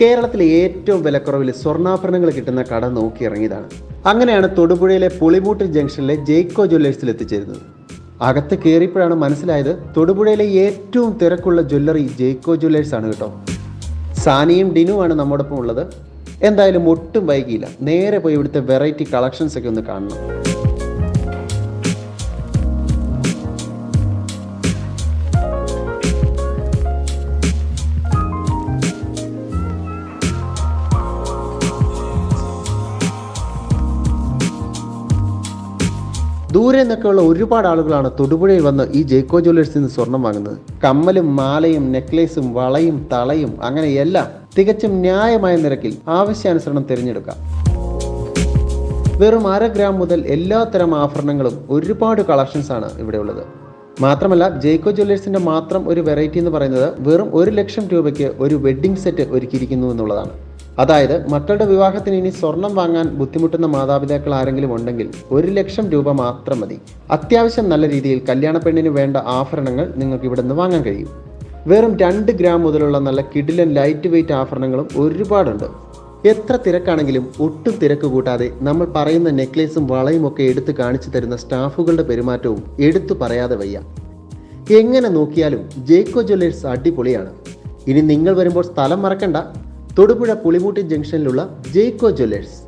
കേരളത്തിലെ ഏറ്റവും വിലക്കുറവിൽ സ്വർണാഭരണങ്ങൾ കിട്ടുന്ന കട നോക്കി ഇറങ്ങിയതാണ് അങ്ങനെയാണ് തൊടുപുഴയിലെ പുളിമൂട്ട് ജംഗ്ഷനിലെ ജെയ്ക്കോ ജ്വല്ലേഴ്സിൽ എത്തിച്ചേരുന്നത്. അകത്ത് കയറിയപ്പോഴാണ് മനസ്സിലായത് തൊടുപുഴയിലെ ഏറ്റവും തിരക്കുള്ള ജ്വല്ലറി ജെയ്ക്കോ ജ്വല്ലേഴ്സ് ആണ് കേട്ടോ. സാനിയും ഡിനുവാണ് നമ്മോടൊപ്പം ഉള്ളത്. എന്തായാലും ഒട്ടും വൈകിയില്ല. നേരെ പോയി ഇവിടുത്തെ വെറൈറ്റി കളക്ഷൻസ് ഒക്കെ ഒന്ന് കാണണം. ദൂരെ നിന്നൊക്കെയുള്ള ഒരുപാട് ആളുകളാണ് തൊടുപുഴയിൽ വന്ന് ഈ ജെയ്ക്കോ ജ്വല്ലേഴ്സിൽ നിന്ന് സ്വർണം വാങ്ങുന്നത്. കമ്മലും മാലയും നെക്ലേസും വളയും തളയും അങ്ങനെ എല്ലാം തികച്ചും ന്യായമായ നിരക്കിൽ ആവശ്യാനുസരണം തിരഞ്ഞെടുക്കാം. വെറും അര ഗ്രാം മുതൽ എല്ലാത്തരം ആഭരണങ്ങളും ഒരുപാട് കളക്ഷൻസ് ആണ് ഇവിടെ ഉള്ളത്. മാത്രമല്ല ജെയ്ക്കോ ജ്വല്ലേഴ്സിന്റെ മാത്രം ഒരു വെറൈറ്റി എന്ന് പറയുന്നത് വെറും ഒരു ലക്ഷം രൂപയ്ക്ക് ഒരു വെഡ്ഡിംഗ് സെറ്റ് ഒരുക്കിയിരിക്കുന്നു എന്നുള്ളതാണ്. അതായത് മക്കളുടെ വിവാഹത്തിന് ഇനി സ്വർണം വാങ്ങാൻ ബുദ്ധിമുട്ടുന്ന മാതാപിതാക്കൾ ആരെങ്കിലും ഉണ്ടെങ്കിൽ ഒരു ലക്ഷം രൂപ മാത്രം മതി. അത്യാവശ്യം നല്ല രീതിയിൽ കല്യാണ പെണ്ണിന് വേണ്ട ആഭരണങ്ങൾ നിങ്ങൾക്ക് ഇവിടെ വാങ്ങാൻ കഴിയും. വെറും രണ്ട് ഗ്രാം മുതലുള്ള നല്ല കിഡിലൻ ലൈറ്റ് വെയിറ്റ് ആഭരണങ്ങളും ഒരുപാടുണ്ട്. എത്ര തിരക്കാണെങ്കിലും ഒട്ടും തിരക്ക് കൂട്ടാതെ നമ്മൾ പറയുന്ന നെക്ലേസും വളയും ഒക്കെ എടുത്തു കാണിച്ചു തരുന്ന സ്റ്റാഫുകളുടെ പെരുമാറ്റവും എടുത്തു പറയാതെ വയ്യ. എങ്ങനെ നോക്കിയാലും ജേക്കോ ജ്വല്ലേഴ്സ് അടിപൊളിയാണ്. ഇനി നിങ്ങൾ വരുമ്പോൾ സ്ഥലം മറക്കണ്ട. തൊടുപുഴ പുളിമൂട്ടി ജംഗ്ഷനിലുള്ള ജേക്കോ ജ്വല്ലേഴ്സ്